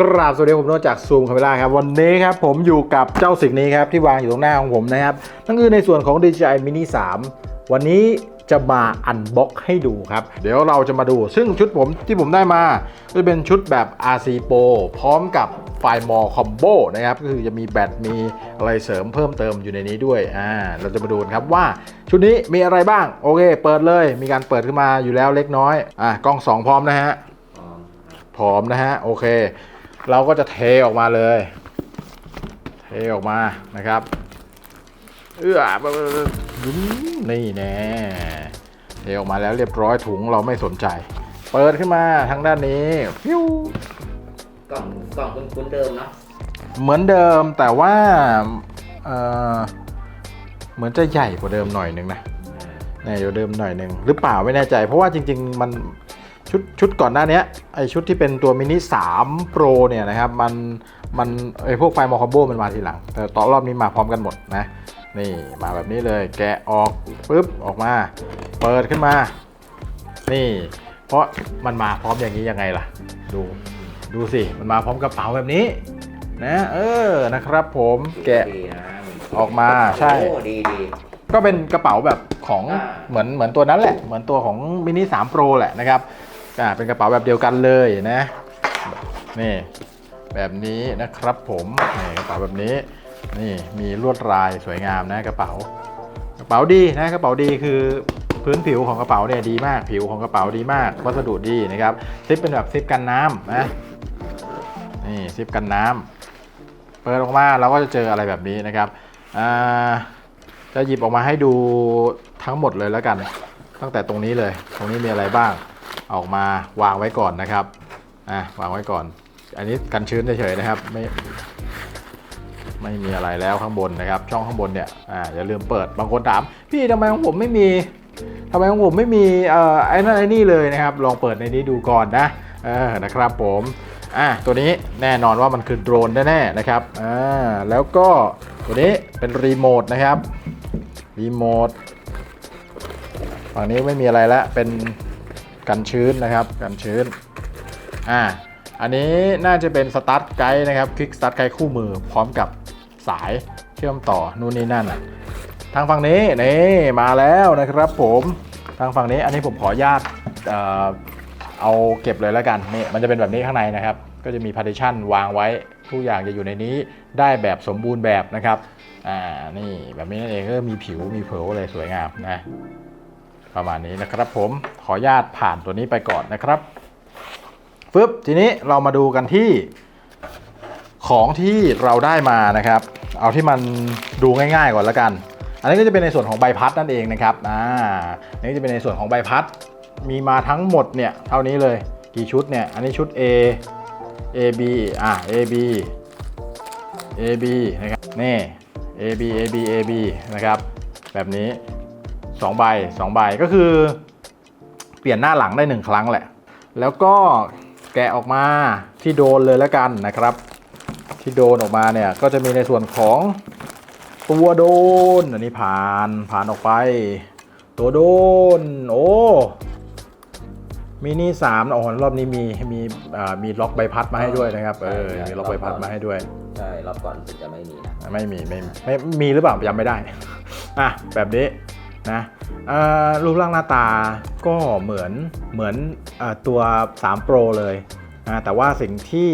กราบสวัสดีผมโนจากซูมคาเมล่าครับ วันนี้ครับผมอยู่กับเจ้าสิ่งนี้ครับ ที่วางอยู่ตรงหน้าของผมนะครับ นั่นคือในส่วนของ DJI Mini 3 วันนี้จะมาอันบ็อกให้ดูครับ เดี๋ยวเราจะมาดู ซึ่งชุดผมที่ผมได้มาก็จะเป็นชุดแบบ RC Pro พร้อมกับไฟมอคอมโบนะครับ ก็คือจะมีแบตมีอะไรเสริมเพิ่มเติมอยู่ในนี้ด้วยอ่าเราจะมาดูกันครับว่าชุดนี้มีอะไรบ้าง โอเค เปิดเลย มีการเปิดขึ้นมาอยู่แล้วเล็กน้อยอ่ากล้องสองพร้อมนะฮะพร้อมนะฮะโอเค เราก็จะเทออกมาเลย เทออกมานะครับ เอื้อนี่แน่เทออกมาแล้วเรียบร้อยถุงเราไม่สนใจ เปิดขึ้นมาทางด้านนี้ฟิวกล่องกล่องคุณคุณเดิมเนาะเหมือนเดิมแต่ว่าเอ่อเหมือนจะใหญ่กว่าเดิมหน่อยหนึ่งนะเนี่ยอยู่เดิมหน่อยหนึ่งหรือเปล่าไม่แน่ใจ เพราะว่าจริง ๆ มัน ชุดชุดก่อนหน้าเนี้ยไอชุดที่เป็นตัวมินิ3 Pro เนี่ยนะครับมันมันไอพวกไฟมอคอมโบมันมาทีหลัง แต่ตอนรอบนี้มาพร้อมกันหมดนะ นี่มาแบบนี้เลยแกะออกปุ๊บออกมา เปิดขึ้นมา นี่ เพราะมันมาพร้อมอย่างนี้ยังไงล่ะ ดูดูสิ มันมาพร้อมกระเป๋าแบบนี้ นะเออนะครับผมแกะดีนะออกมาใช่ โอ้ดีดี ก็เป็นกระเป๋าแบบของอ่า เหมือนเหมือนตัวนั้นแหละ เหมือนตัวของมินิ3 Pro แหละนะครับ อ่าเป็นกระเป๋าแบบเดียวกันเลยนะนี่แบบนี้นะครับผมนี่กระเป๋าแบบนี้นี่มีลวดลายสวยงามนะกระเป๋า กระเป๋าดีนะกระเป๋าดีคือพื้นผิวของกระเป๋าเนี่ยดีมากผิวของกระเป๋าดีมาก วัสดุดีนะครับซิปเป็นแบบซิปกันน้ำนะนี่ซิปกันน้ำเปิดออกมาเราก็จะเจออะไรแบบนี้นะครับจะหยิบออกมาให้ดูทั้งหมดเลยแล้วกัน ตั้งแต่ตรงนี้เลย ตรงนี้มีอะไรบ้าง อออกมาวางไว้ก่อนนะครับอะวางไว้ก่อน อันนี้กันชื้นเฉยๆนะครับไม่ไม่มีอะไรแล้วข้างบนนะครับ ช่องข้างบนเนี่ยอ่าอย่าลืมเปิดบางคนถาม พี่ทำไมของผมไม่มีทำไมของผมไม่มีเอ่อไอ้นั่นไอ้นี่เลยนะครับ ลองเปิดในนี้ดูก่อนนะเออนะครับผมอะตัวนี้แน่นอนว่ามันคือโดรนแน่ๆนะครับอ่าแล้วก็ตัวนี้เป็นรีโมทนะครับรีโมทฝั่งนี้ไม่มีอะไรแล้วเป็น กันชื้นนะครับกันชื้นอ่าอันนี้น่าจะเป็นสตาร์ทไกด์นะครับคลิกสตาร์ทไกด์คู่มือพร้อมกับสายเชื่อมต่อนู่นนี่นั่นอะทางฝั่งนี้นี่มาแล้วนะครับผมทางฝั่งนี้อันนี้ผมขออนุญาตเออเอาเก็บเลยแล้วกันนี่มันจะเป็นแบบนี้ข้างในนะครับ ก็จะมี partition วางไว้ทุกอย่างจะอยู่ในนี้ได้แบบสมบูรณ์แบบนะครับอ่านี่แบบนี้นั่นเองก็มีผิวมีเผลอะไรสวยงามนะ ประมาณนี้นะครับผมขออนุญาตผ่านตัวนี้ไปก่อนนะครับฟึบทีนี้เรามาดูกันที่ของที่เราได้มานะครับ เอาที่มันดูง่ายๆก่อนแล้วกัน อันนี้ก็จะเป็นในส่วนของใบพัดนั่นเองนะครับอ่าอันนี้จะเป็นในส่วนของใบพัดมีมาทั้งหมดเนี่ยเท่านี้เลยกี่ชุดเนี่ยอันนี้ชุด A A B อ่า A B A B นะครับนี่ A B A B A B นะครับแบบนี้ 2ใบ2ใบก็คือ เปลี่ยนหน้าหลังได้ 1 ครั้งแหละ แล้วก็แกะออกมาที่โดนเลยแล้วกันนะครับ ที่โดนออกมาเนี่ยก็จะมีในส่วนของตัวโดนอันนี้ผ่านผ่านออกไป ตัวโดนโอ้มินิสามอ๋อรอบนี้มีมีอ่ามีล็อกใบพัดมาให้ด้วยนะครับเออมีล็อกใบพัดมาให้ด้วยใช่รอบก่อนรู้สึกจะไม่มีนะไม่มีไม่ไม่มีหรือเปล่าจำไม่ได้อะแบบนี้ นะรูปร่างหน้าตาก็เหมือนเหมือนอตัว 3 Pro เลยนะแต่ว่าสิ่งที่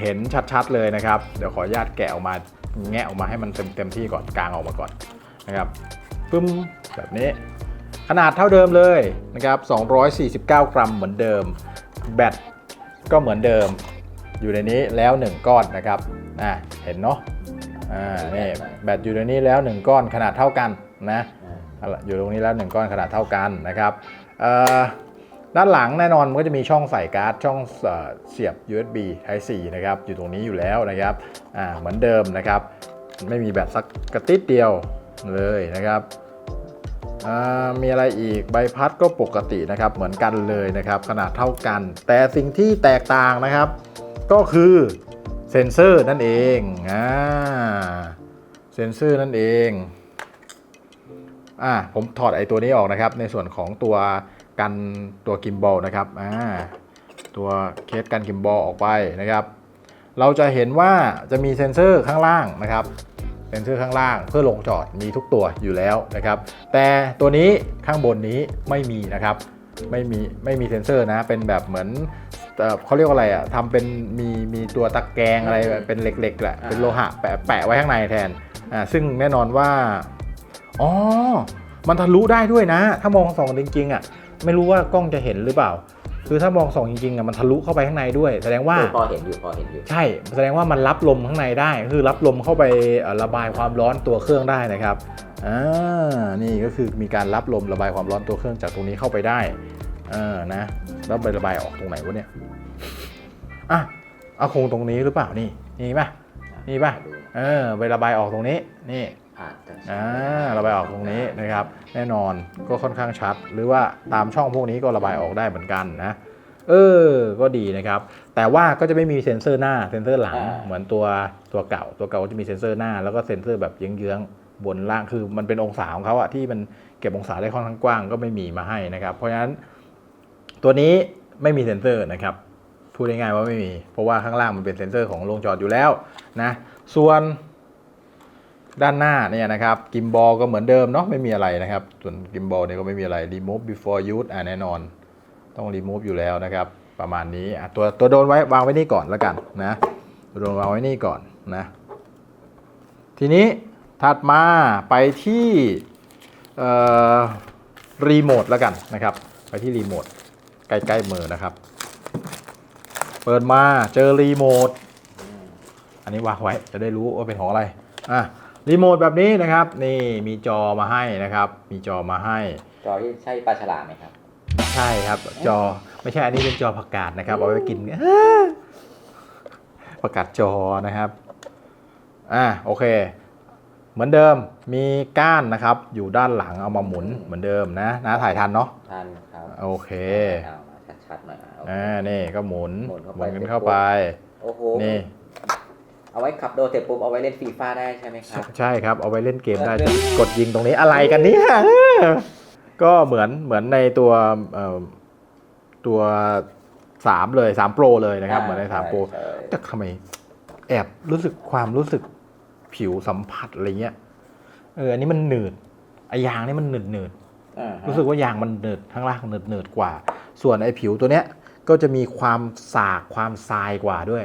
เห็นชัดๆเลยนะครับ เดี๋ยวขออนุญาตแกะออกมาแงะออกมาให้มันเต็มเต็มที่ก่อนกลางออกมาก่อนนะครับปึ้มแบบนี้ ขนาดเท่าเดิมเลยนะครับ 249 กรัมเหมือนเดิม แบตก็เหมือนเดิมอยู่ในนี้แล้ว 1 ก้อนนะครับอะเห็นเนาะอ่านี่แบตอยู่ในนี้แล้ว 1 ก้อนขนาดเท่ากันนะ อยู่ตรงนี้แล้ว1ก้อนขนาดเท่ากันนะครับด้านหลังแน่นอนมันก็จะมีช่องใส่การ์ดช่องเสียบ USB Type C นะครับอยู่ตรงนี้อยู่แล้วนะครับเหมือนเดิมนะครับไม่มีแบตสักกระติดเดียวเลยนะครับมีอะไรอีกใบพัดก็ปกตินะครับเหมือนกันเลยนะครับขนาดเท่ากัน แต่สิ่งที่แตกต่างนะครับ ก็คือเซนเซอร์นั่นเองอ่าเซนเซอร์นั่นเอง อ่าผมถอดไอตัวนี้ออกนะครับ ในส่วนของตัวกันตัวกิมบอลนะครับอ่าตัวเคสกันกิมบอลออกไปนะครับ เราจะเห็นว่าจะมีเซ็นเซอร์ข้างล่างนะครับเซ็นเซอร์ข้างล่างเพื่อลงจอดมีทุกตัวอยู่แล้วนะครับ แต่ตัวนี้ข้างบนนี้ไม่มีนะครับ ไม่มีไม่มีเซ็นเซอร์นะ เป็นแบบเหมือนเออเขาเรียกว่าอะไรอะทำเป็นมีมีตัวตะแกรงอะไรเป็นเหล็กๆแหละเป็นโลหะแปะแปะไว้ข้างในแทนอ่าซึ่งแน่นอนว่า อ๋อ มันทะลุได้ด้วยนะ ถ้ามองส่องจริงๆอะ ไม่รู้ว่ากล้องจะเห็นหรือเปล่า คือถ้ามองส่องจริงๆอะมันทะลุเข้าไปข้างในด้วย แสดงว่าเออพอเห็นอยู่พอเห็นอยู่ ใช่ แสดงว่ามันรับลมข้างในได้ คือรับลมเข้าไปเอ่อระบายความร้อนตัวเครื่องได้นะครับ อ่า นี่ก็คือมีการรับลมระบายความร้อนตัวเครื่องจากตรงนี้เข้าไปได้ เออ นะ แล้วไประบายออกตรงไหนวะเนี่ย อะ เอาคงตรงนี้หรือเปล่านี่ นี่ป่ะ นี่ป่ะดูเออ ไประบายออกตรงนี้ นี่ อาจจะอ่าระบายออกตรงนี้นะครับ แน่นอนก็ค่อนข้างชัด หรือว่าตามช่องพวกนี้ก็ระบายออกได้เหมือนกันนะ เออ ก็ดีนะครับ แต่ว่าก็จะไม่มีเซ็นเซอร์หน้าเซ็นเซอร์หลัง เหมือนตัวตัวเก่า ตัวเก่าก็จะมีเซ็นเซอร์หน้า แล้วก็เซ็นเซอร์แบบเยื้องๆบนล่างคือมันเป็นองศาของเขาอะที่มันเก็บองศาได้ค่อนข้างกว้างก็ไม่มีมาให้นะครับ เพราะฉะนั้น ตัวนี้ไม่มีเซ็นเซอร์นะครับพูดง่ายๆว่าไม่มี เพราะว่าข้างล่างมันเป็นเซ็นเซอร์ของโรงจอดอยู่แล้วนะ ส่วน ด้านหน้าเนี่ยนะครับกิมบอลก็เหมือนเดิมเนาะไม่มีอะไรนะครับ ส่วนกิมบอลเนี่ยก็ไม่มีอะไร remove before use อ่าแน่นอน ต้อง remove อยู่แล้วนะครับ ประมาณนี้อะตัวตัวโดนไว้วางไว้นี่ก่อนแล้วกันนะตัวโดนวางไว้นี่ก่อนนะทีนี้ถัดมาไปที่รีโมทแล้วกันนะครับ ไปที่รีโมทใกล้ๆมือนะครับ เปิดมาเจอรีโมทอันนี้วางไว้จะได้รู้ว่าเป็นของอะไรอะ รีโมทแบบนี้นะครับ นี่มีจอมาให้นะครับ มีจอมาให้ จอที่ใช่ปลาฉลามไหมครับ ใช่ครับ จอไม่ใช่อันนี้เป็นจอผักกาดนะครับ เอาไว้กินผักกาดจอนะครับอะโอเค เหมือนเดิมมีก้านนะครับ อยู่ด้านหลังเอามาหมุนเหมือนเดิมนะนะถ่ายทันเนาะท่านครับโอเคเอามาชัดๆหน่อยอะโอเคอ่านี่ก็หมุนหมุนเข้าหไปมุนกันเข้าไป โอ้โหนี่ เอาไว้ขับโดเสร็จปุ๊บเอาไว้เล่นฟีฟ่าได้ใช่ไหมครับ ใช่ครับ เอาไว้เล่นเกมได้เออกดยิงตรงนี้อะไรกันเนี่ยก็เหมือนเหมือนในตัวเอ่อตัวสามเลยสามโปรเลยนะครับ เหมือนในสามโปรใช่แต่ทำไมแอบรู้สึกความรู้สึกผิวสัมผัสอะไรเงี้ยเอออันนี้มันหนืดไอยางนี่มันหนืดหนืดอ่าฮะรู้สึกว่ายางมันหนืดข้างล่างหนืดหนืดกว่า ส่วนไอผิวตัวเนี้ยก็จะมีความสากความทรายกว่าด้วย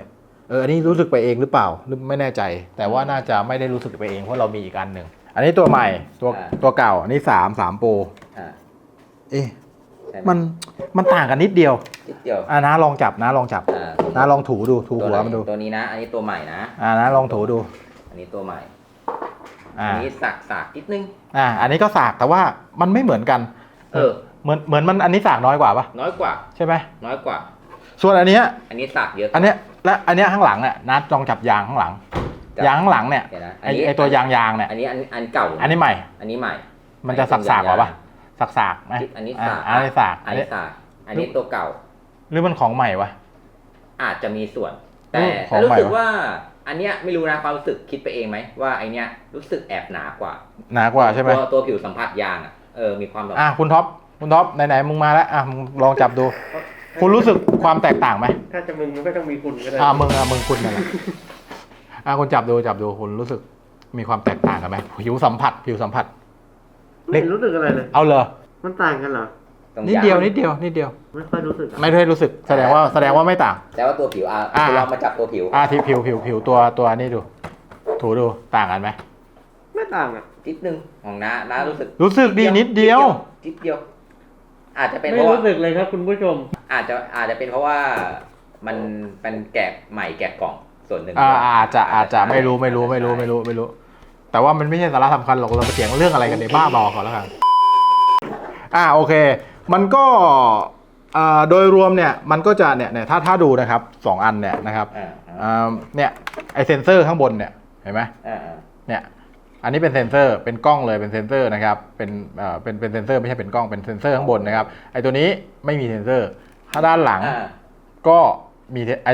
เอออันนี้รู้สึกไปเองหรือเปล่าหรือไม่แน่ใจ แต่ว่าน่าจะไม่ได้รู้สึกไปเองเพราะเรามีอีกอันหนึ่งอันนี้ตัวใหม่ตัวตัวเก่าอันนี้สามสามโปรอ่าเอ๊ะใช่ไหมันมันต่างกันนิดเดียวนิดเดียวอ่านะลองจับนะลองจับอ่านะลองถูดูถูตัวหัไหวนมันดูตัวนี้นะ อันนี้ตัวใหม่นะ อ่านะลองถูดูอันนี้ตัวใหม่ อ่าอันนี้สักสักนิดนึง อ่าอันนี้ก็สากแต่ว่ามันไม่เหมือนกันเออ เหมือนเหมือนมันอันนี้สากน้อยกว่าปะน้อยกว่า ใช่ไหมน้อยกว่า ส่วนอันเนี้ย อันนี้สักเยอะอันเนี้ย และอันเนี้ยข้างหลังเนี่ยนัดลองจับยางข้างหลัง จับ ยางข้างหลังเนี่ยเดี๋ยวนะไอไอตัวยางยางเนี่ยอันนี้อันอันเก่าอันนี้ใหม่ อันนี้ใหม่ มันจะสักสากกว่าปะสักสากไหมอันนี้อ่าสากอันนี้สากอัอันนนี้นี้สากอันนี้ตัวเก่าหรือมันของใหม่วะ อาจจะมีส่วน แต่อืมของแต่รู้สึกใหม่วะ ว่าอันเนี้ยไม่รู้นะความรู้สึกคิดไปเองไหมว่าไอเนี้ยรู้สึกแอบหนากว่าหนากว่าใช่ไหมตัวตัวผิวสัมผัสยางอะเออมีความแบบอะคุณท็อปคุณท็อปไหนๆมึงมาแล้วอะมึงลองจับดู คุณรู้สึกความแตกต่างไหมถ้าจะมึงมันก็ต้องมีคุณก็ได้อ่ามึงอะมึงคุณนั่นแหละอะคุณจับดูจับดูคุณรู้สึกมีความแตกต่างกันไหมผิวสัมผัสผิวสัมผัส ไม่เห็นรู้สึกอะไรเลย เอาเลยมันต่างกันเหรอ ตรงนิดยางเดียวนิดเดียวนิดเดียว ไม่ค่อยรู้สึกอะไม่ได้รู้สึกแสดงว่าแสดงว่าไม่ต่าง แต่ว่าตัวผิวอะอ่าคุณลองมาจับตัวผิวอะที่ผิวผิวผิวตัวตัวนี้ดู ถูดูต่างกันไหม ไม่ต่างอะ นิดนึงของน้าน้ารู้สึกรู้สึกดีนิดเดียว นิดเดียว อาจจะเป็นเพไม่ราะว่ารู้สึกเลยครับคุณผู้ชม อาจจะอาจจะเป็นเพราะว่ามันเป็นแกะใหม่แกะกล่องส่วนหนึ่งอ่าอาจจะอาจจะไม่รู้ไม่รู้ไม่รู้ไม่รู้ไม่รู้ แต่ว่ามันไม่ใช่สาระสำคัญหรอกเราไปเถียงเรื่องอะไรกันในบ้าบอก่อนแล้วกันอ่าโอเค มันก็อ่าโดยรวมเนี่ยมันก็จะเนี่ยเนี่ยถ้าถ้าดูนะครับสองอันเนี่ยนะครับอ่าอ่าเนี่ยไอเซนเซอร์ข้างบนเนี่ยเห็นไหมอ่าอ่าเนี่ย อันนี้เป็นเซนเซอร์เป็นกล้องเลยเป็นเซนเซอร์นะครับเป็นเอ่อเป็นเป็นเซนเซอร์ไม่ใช่เป็นกล้องเป็นเซนเซอร์ข้างบนนะครับไอตัวนี้ไม่มีเซนเซอร์ ถ้าด้านหลังอ่าก็มีเซไอ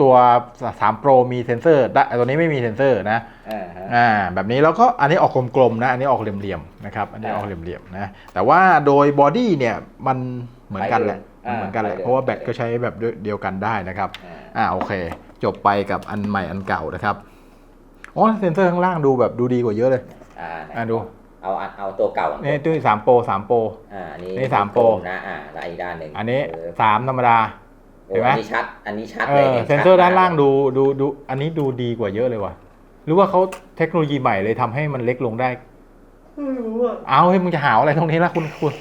ตัว3 Pro มีเซนเซอร์ด้านไอ้ตัวนี้ไม่มีเซนเซอร์นะ อ่าฮะ อ่าแบบนี้แล้วก็อันนี้ออกกลมๆนะ อันนี้ออกเหลี่ยมๆนะครับอันนี้ออกเหลี่ยมๆนะแต่ว่าโดยบอดี้เนี่ยมันเหมือนกันแหละอ่าเหมือนกันแหละไปเลยเพราะว่าแบตก็ใช้แบบเดียวกันได้นะครับอ่าอ่าโอเค จบไปกับอันใหม่อันเก่านะครับ อ๋อเซนเซอร์ข้างล่างดูแบบดูดีกว่าเยอะเลย อ่าไหนอะดู เอาอันเอาตัวเก่าก่อนนี่ตู้สามโปรสามโปร อ่าอันนี้นี่สามโปร นะอ่าแล้วอีกด้านหนึ่งอันนี้เออสามธรรมดาโอ้เห็นไหม อันนี้ชัด อันนี้ชัดเอเลยอห็เซนเซอร์ชัด้านล่างมกดูดูดูอันนี้ดูดีกว่าเยอะเลยว่ะ หรือว่าเขาเทคโนโลยีใหม่เลยทำให้มันเล็กลงได้ ไม่รู้อะเอาให้ยมึงจะหาวอะไรตรงนี้ละคุณคุณ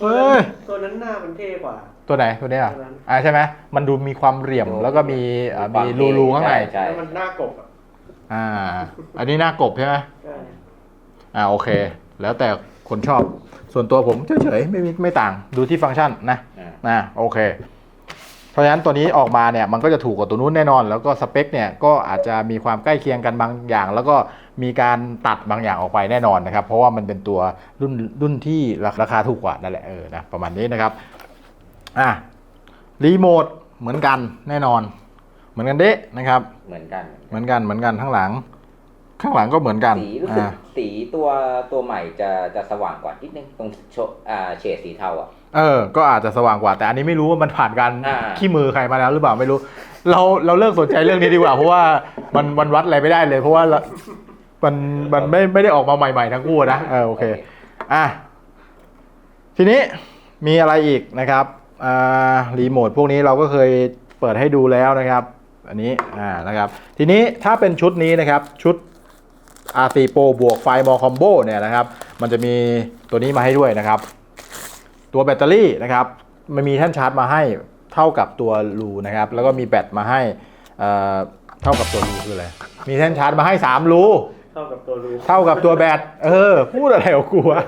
เอ้ย ตัวนั้นหน้ามันเท่กว่า ตัวไหนตัวเนี้ยเหรอตัวนั้น อ่าใช่ไหมมันดูมีความเหลี่ยมแล้วก็มีอ่ามีรูรูข้างใน ใช่แล้วมันหน้ากบอะ อ่า อันนี้หน้ากบใช่ไหมใช่อ่าโอเค แล้วแต่คนชอบ ส่วนตัวผมเฉยๆไม่มีไม่ต่างดูที่ฟังก์ชันนะอ่านะโอเค เพราะฉะนั้นตัวนี้ออกมาเนี่ยมันก็จะถูกกว่าตัวนู้นแน่นอน แล้วก็สเปคเนี่ยก็อาจจะมีความใกล้เคียงกันบางอย่าง แล้วก็มีการตัดบางอย่างออกไปแน่นอนนะครับ เพราะว่ามันเป็นตัวรุ่นรุ่นที่ราคาถูกกว่านั่นแหละเออนะประมาณนี้นะครับอะรีโมทเหมือนกันแน่นอนเห มือนกันเด้นะครับ เหมือนกัน เหมือนกันเหมือนกันข้างหลัง ข้างหลังก็เหมือนกันสีรู้สึกอ่าสีตัวตัวใหม่จะจะสว่างกว่านิดนึงตรงโชอ่าเฉดสีเทาอะ เออ ก็อาจจะสว่างกว่าแต่อันนี้ไม่รู้ว่ามันผ่านการอ่า ขี้มือใครมาแล้วหรือเปล่าไม่รู้ เราเราเลิกสนใจเรื่องนี้ดีกว่า เพราะว่ามันมันวัดอะไรไม่ได้เลย เพราะว่าเรามันมันไม่ไม่ได้ออกมาใหม่ๆทั้งคู่นะเออโอเค อะทีนี้มีอะไรอีกนะครับอ่ารีโมทพวกนี้เราก็เคยเปิดให้ดูแล้วนะครับ อันนี้อ่านะครับทีนี้ถ้าเป็นชุดนี้นะครับชุด R4 Pro บวกไฟมอคอมโบเนี่ยนะครับมันจะมีตัวนี้มาให้ด้วยนะครับ ตัวแบตเตอรี่นะครับมันมีแท่นชาร์จมาให้เท่ากับตัวรูนะครับ แล้วก็มีแบตมาให้เอ่อเท่ากับตัวรูคืออะไรมีแท่นชาร์จมาให้3รูเท่ากับตัวรูเท่ากับตัวแบตเออพูดอะไรของกูวะ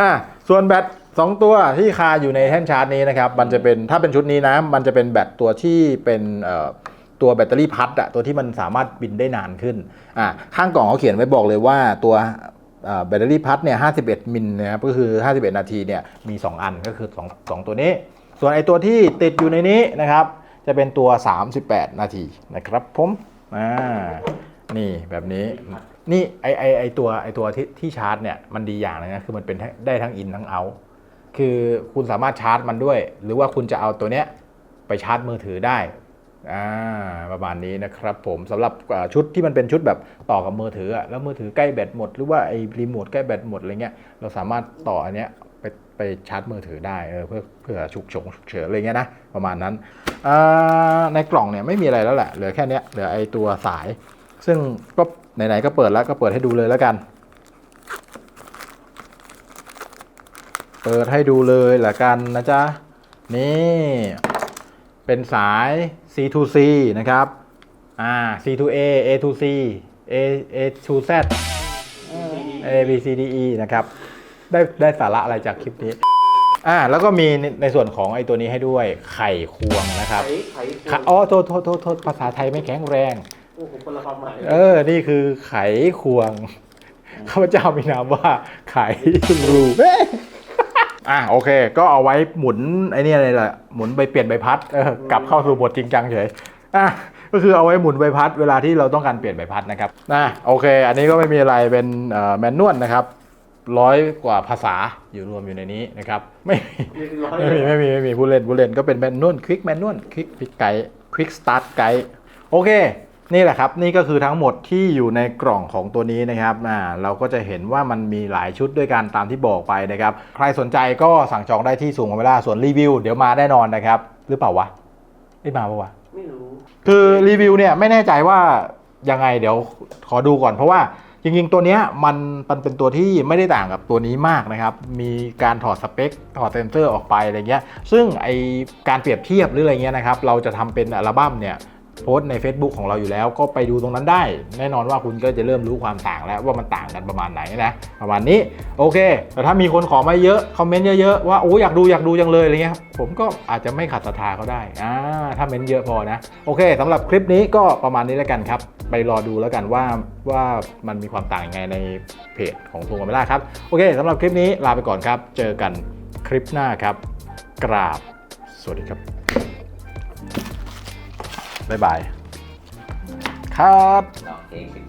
อะส่วนแบต 2 ตัวที่คาอยู่ในแท่นชาร์จนี้นะครับ มันจะเป็นถ้าเป็นชุดนี้นะ มันจะเป็นแบตตัวที่เป็นตัวแบตเตอรี่พัดอะตัวที่มันสามารถบินได้นานขึ้นอะข้างกล่องเขาเขียนไว้บอกเลยว่าตัวแบตเตอรี่พัดเนี่ย 51 มิลนะครับ ก็คือ 51 นาทีเนี่ย มี 2 อันก็คือ 2 2 ตัวนี้ ส่วนไอตัวที่ติดอยู่ในนี้นะครับ จะเป็นตัว 38 นาทีนะครับผมอ่านี่แบบนี้ นี่ไอไอไอตัวไอตัวที่ที่ชาร์จเนี่ย มันดีอย่างนึงนะ คือมันเป็นได้ทั้งอินทั้งเอาท์ คือคุณสามารถชาร์จมันด้วย หรือว่าคุณจะเอาตัวเนี้ยไปชาร์จมือถือได้อ่าประมาณนี้นะครับผมสำหรับชุดที่มันเป็นชุดแบบต่อกับมือถืออะแล้วมือถือใกล้แบตหมด หรือว่าไอรีโมทใกล้แบตหมดอะไรเงี้ยเราสามารถต่ออันเนี้ยไปไปชาร์จมือถือได้เออเพื่อเพื่อฉุกเฉินฉุกเฉินอะไรเงี้ยนะประมาณนั้นอ่าในกล่องเนี่ยไม่มีอะไรแล้วแหละเหลือแค่เนี้ยเหลือไอตัวสาย ซึ่งก็ไหนๆก็เปิดแล้วก็เปิดให้ดูเลยแล้วกัน เปิดให้ดูเลยละกันนะจ๊ะ นี่ เป็นสาย C to C นะครับ อ่า C to A A to C A A to Z A B C D E นะครับ ได้ได้สาระอะไรจากคลิปนี้ อ่า แล้วก็มีในในส่วนของไอ้ตัวนี้ให้ด้วยไข่ควงนะครับ ไข่ไข่ค่ะอ๋อโทษโทษโทษโทษภาษาไทยไม่แข็งแรง โอ้โหคนละความหมายเออ นี่คือไขควงข้าพเจ้ามีนามว่าไขรูเอะโอเค ก็เอาไว้หมุนไอ้นี่อะไรแหละหมุนไปเปลี่ยนใบพัดเออกลับเข้าสู่บทจริงจังเฉยอะก็คือเอาไว้หมุนใบพัดเวลาที่เราต้องการเปลี่ยนใบพัดนะครับนะโอเค อันนี้ก็ไม่มีอะไรเป็นแมนนวลนะครับร้อยกว่าภาษาอยู่รวมอยู่ในนี้นะครับ ไม่มีมีไม่มีไม่มีไม่มีผู้เล่นผู้เล่นก็เป็นแมนนวลควิกแมนนวลควิกควิกไกด์ควิกสตาร์ทไกด์โอเค นี่แหละครับ นี่ก็คือทั้งหมดที่อยู่ในกล่องของตัวนี้นะครับอ่าเราก็จะเห็นว่ามันมีหลายชุดด้วยกันตามที่บอกไปนะครับ ใครสนใจก็สั่งจองได้ที่สูงของเวลาส่วนรีวิวเดี๋ยวมาแน่นอนนะครับ หรือเปล่าวะไม่มาปะวะไม่รู้คือรีวิวเนี่ยไม่แน่ใจว่ายังไงเดี๋ยวขอดูก่อนเพราะว่าจริงๆ ตัวเนี้ยมันมันเป็นตัวที่ไม่ได้ต่างกับตัวนี้มากนะครับ มีการถอดสเปค ถอดเซนเซอร์ออกไปอะไรเงี้ย ซึ่งไอการเปรียบเทียบหรืออะไรเงี้ยนะครับ เราจะทำเป็นอัลบั้มเนี่ยโพสต์ใน Facebook ของเราอยู่แล้ว ก็ไปดูตรงนั้นได้ แน่นอนว่าคุณก็จะเริ่มรู้ความต่างแล้วว่ามันต่างกันประมาณไหนนะประมาณนี้โอเค แต่ถ้ามีคนขอมาเยอะคอมเมนต์เยอะๆว่าโอ้อยากดูอยากดูจังเลยอะไรเงี้ยผมก็อาจจะไม่ขัดศรัทธาเขาได้อ่าถ้าเม้นต์เยอะพอนะโอเคสำหรับคลิปนี้ก็ประมาณนี้แล้วกันครับไปรอดูแล้วกันว่าว่ามันมีความต่างยังไงในเพจของทูงกันไม่ได้ครับโอเคสำหรับคลิปนี้ลาไปก่อนครับ เจอกันคลิปหน้าครับ กราบ สวัสดีครับ บ๊ายบาย ครับ น้องเคสิบ